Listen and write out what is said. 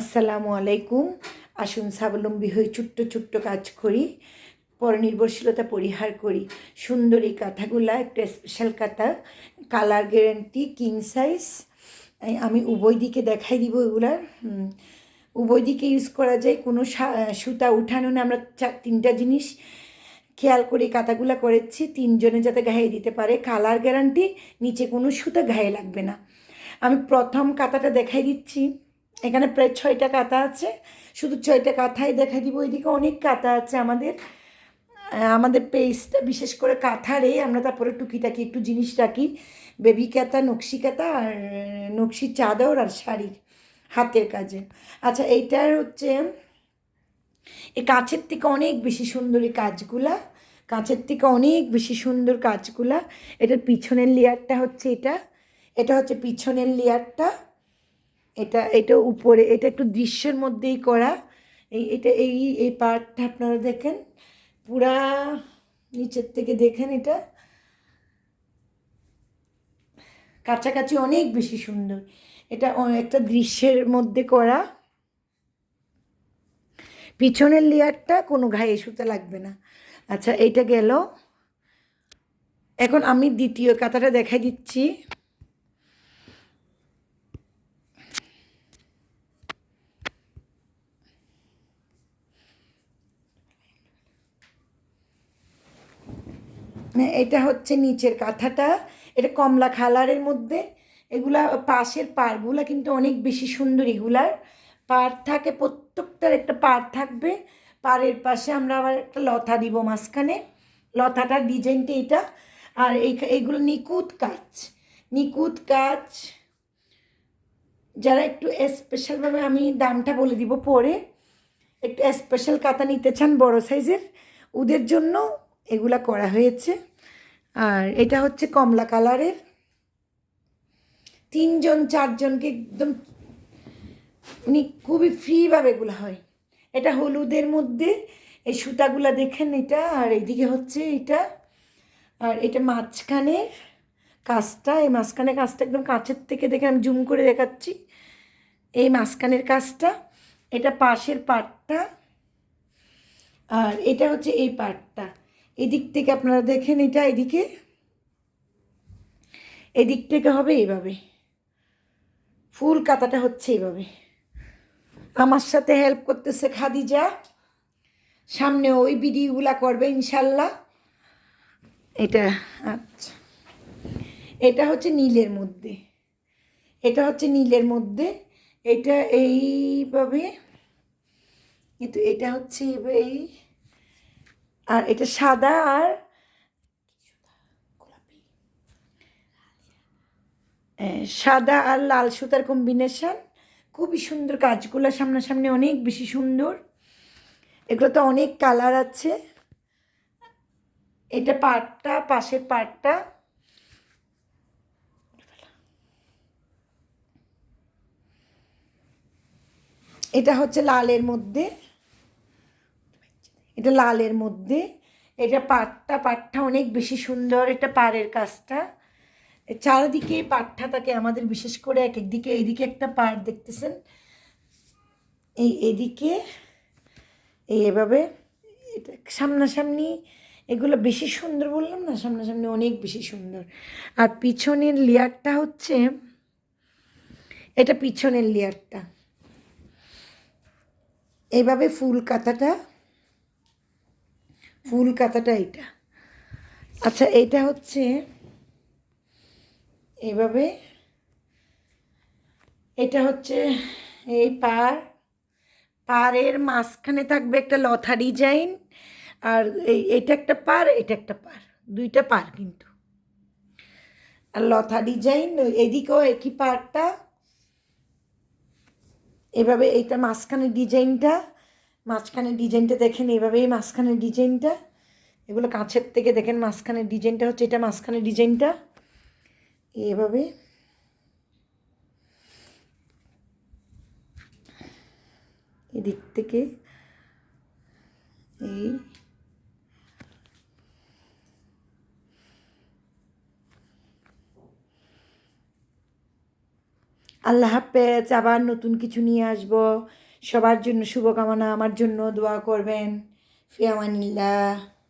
আসসালামু আলাইকুম। আসুন স্বাবলম্বী হয়ে ছোট্ট ছোট্ট কাজ করি, পরনির্ভরশীলতা পরিহার করি। সুন্দর এই কাঁথাগুলা, একটা স্পেশাল কাঁথা কালার গ্যারান্টি কিং সাইজ আমি উভয় দিকে দেখাই দিব এগুলার। উভয় দিকে ইউজ করা যায়। কোনো সুতা উঠানো না, আমরা চার তিনটা জিনিস খেয়াল করে কাঁথাগুলা করেছি। তিনজনে যাতে গায়ে দিতে পারে। কালার গ্যারান্টি নিচে কোনো সুতা গায়ে লাগবে না। আমি প্রথম কাঁথাটা দেখাই দিচ্ছি। এখানে প্রায় ছয়টা কাঁথা আছে। শুধু ছয়টা কাঁথাই দেখা দিব ওইদিকে অনেক কাঁথা আছে আমাদের। আমাদের পেজটা বিশেষ করে কাঁথারে আমরা তারপরে টুকিটাকি একটু জিনিস রাখি। বেবি কাঁথা, নকশি কাঁথা আর নকশি চাদর আর শাড়ির হাতের কাজে। আচ্ছা এইটার হচ্ছে, এই কাছের থেকে অনেক বেশি সুন্দর এই কাজগুলা। কাছের থেকে অনেক বেশি সুন্দর কাজগুলা। এটার পিছনের লেয়ারটা হচ্ছে এটা। এটা হচ্ছে পিছনের লেয়ারটা এটা এটা উপরে, এটা একটু দৃশ্যের মধ্যেই করা। এই, এটা, এই এই পার্টটা আপনারা দেখেন। পুরা নিচের থেকে দেখেন এটা। কাছাকাছি অনেক বেশি সুন্দর। এটা একটা দৃশ্যের মধ্যে করা। পিছনের লেয়ারটা কোনো ঘায়ে সুতা লাগবে না। আচ্ছা এইটা গেল। এখন আমি দ্বিতীয় কাতাটা দেখাই দিচ্ছি। এটা হচ্ছে নিচের কাঁথাটা, এটা কমলা কালারের মধ্যে। এগুলা পাশের পাড়গুলা কিন্তু অনেক বেশি সুন্দর এগুলার। পাড় থাকে, প্রত্যেকটার একটা পাড় থাকবে। পাড়ের পাশে আমরা আবার একটা লতা দিব মাঝখানে। লতাটার ডিজাইনটা এটা। আর এই এইগুলো নিখুঁত কাজ নিখুঁত কাজ যারা একটু স্পেশালভাবে আমি দামটা বলে দিব পরে। একটু স্পেশাল কাতা নিতে চান বড় সাইজের ওদের জন্য এগুলা করা হয়েছে। আর এটা হচ্ছে কমলা কালারের। তিনজন, চারজনকে একদম মানে খুবই ফ্রিভাবে এগুলো হয়। এটা হলুদের মধ্যে, এই সুতাগুলা দেখেন এটা, আর এইদিকে হচ্ছে এটা। আর এটা মাঝখানের কাজটা, এই মাঝখানের কাজটা একদম কাছের থেকে দেখে আমি জুম করে দেখাচ্ছি। এই মাঝখানের কাজটা, এটা পাশের পাটটা। আর এটা হচ্ছে এই পার্টটা এদিক থেকে আপনারা দেখেন এটা, এদিকে? এদিক থেকে হবে এইভাবে। ফুল কাতাটা হচ্ছে এইভাবে। আমার সাথে হেল্প করতেছে খাদিজা। সামনে ওই ভিডিওগুলা করবে ইনশাল্লাহ। এটা আচ্ছা। এটা হচ্ছে নীলের মধ্যে। এটা হচ্ছে নীলের মধ্যে। এটা এইভাবে। কিন্তু এটা হচ্ছে এই আর এটা সাদা আর সাদা আর লাল সুতার কম্বিনেশন খুবই সুন্দর কাজগুলো সামনাসামনি, অনেক বেশি সুন্দর। এগুলো তো অনেক কালার আছে। এটা পাটটা, পাশের পাটটা। এটা হচ্ছে লালের মধ্যে। এটা লালের মধ্যে। এটা পাটটা পাটটা অনেক বেশি সুন্দর এটা পাড়ের কাজটা। চারিদিকে পাটটা থাকে আমাদের বিশেষ করে এক একদিকে, এইদিকে একটা পাট দেখতেছেন। এই এদিকে এই এভাবে এটা সামনাসামনি এগুলো বেশি সুন্দর বললাম না, সামনাসামনি অনেক বেশি সুন্দর। আর পিছনের লেয়ারটা হচ্ছে, এটা পিছনের লেয়ারটা। এভাবে ফুল কাতাটা ফুল কাতাটা এটা আচ্ছা এইটা হচ্ছে এভাবে। এটা হচ্ছে এই পার পাড়ের মাঝখানে থাকবে একটা লথা ডিজাইন। আর এই এটা একটা পার এটা একটা পার দুইটা পার কিন্তু। আর লথা ডিজাইন, এদিকেও একই পারটা এভাবে এইটা মাঝখানের ডিজাইনটা। মাঝখানের ডিজাইনটা দেখেন, এভাবেই মাঝখানের ডিজাইনটা। এগুলো কাছের থেকে দেখেন, মাঝখানের ডিজাইনটা হচ্ছে এটা, মাঝখানের ডিজাইনটা। এভাবে। এদিক থেকে এই আল্লাহ হাফেজ, আবার নতুন কিছু নিয়ে আসব। সবার জন্য শুভকামনা আমার জন্য দোয়া করবেন। ফিয়ামানিল্লাহ।